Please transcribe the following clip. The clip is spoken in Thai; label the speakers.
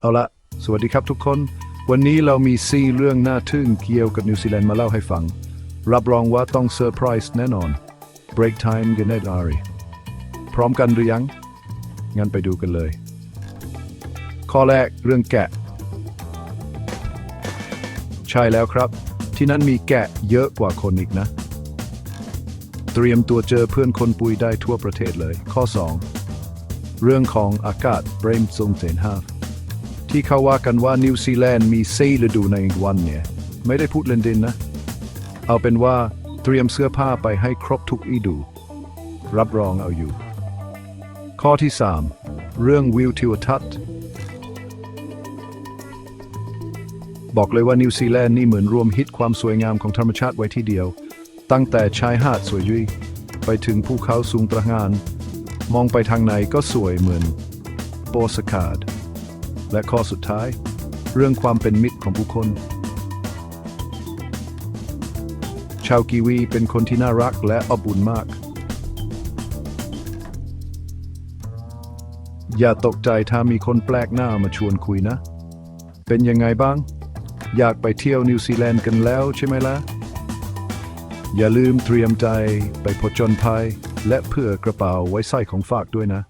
Speaker 1: เอาละ สวัสดีครับทุกคน วันนี้เรามีซีเรื่องน่าทึ่งเกี่ยวกับนิวซีแลนด์มาเล่าให้ฟัง รับรองว่าต้องเซอร์ไพรส์แน่นอน Break time กันแน่อารีพร้อมกันหรือยัง งั้นไปดูกันเลย ข้อแรกเรื่องแกะ ใช่แล้วครับ ที่นั่นมีแกะเยอะกว่าคนอีกนะ เตรียมตัวเจอเพื่อนคนปุยได้ทั่วประเทศเลย ข้อ 2 เรื่องของอากาศเบรมทรงเซนฮาฟ ที่เขาว่ากันว่านิวซีแลนด์มีสี่ฤดูในอีกวันเนี่ย ไม่ได้พูดเล่นดินนะ เอาเป็นว่าเตรียมเสื้อผ้าไปให้ครบทุกฤดู รับรองเอาอยู่ ข้อที่ 3 เรื่องวิวทิวทัศน์บอกเลยว่านิวซีแลนด์นี่เหมือนรวมฮิตความสวยงามของธรรมชาติไว้ที่เดียว ตั้งแต่ชายหาดสวยยุยไปถึงภูเขาสูงตระหงาน มองไปทางไหนก็สวยเหมือนโปสคาร์ด และข้อสุดท้าย เรื่องความเป็นมิตรของผู้คน ชาวกีวีเป็นคนที่น่ารักและอบอุ่นมาก อย่าตกใจถ้ามีคนแปลกหน้ามาชวนคุยนะ เป็นยังไงบ้าง อยากไปเที่ยวนิวซีแลนด์กันแล้วใช่ไหมล่ะ อย่าลืมเตรียมใจไปผจญภัยและเพื่อกระเป๋าไว้ใส่ของฝากด้วยนะ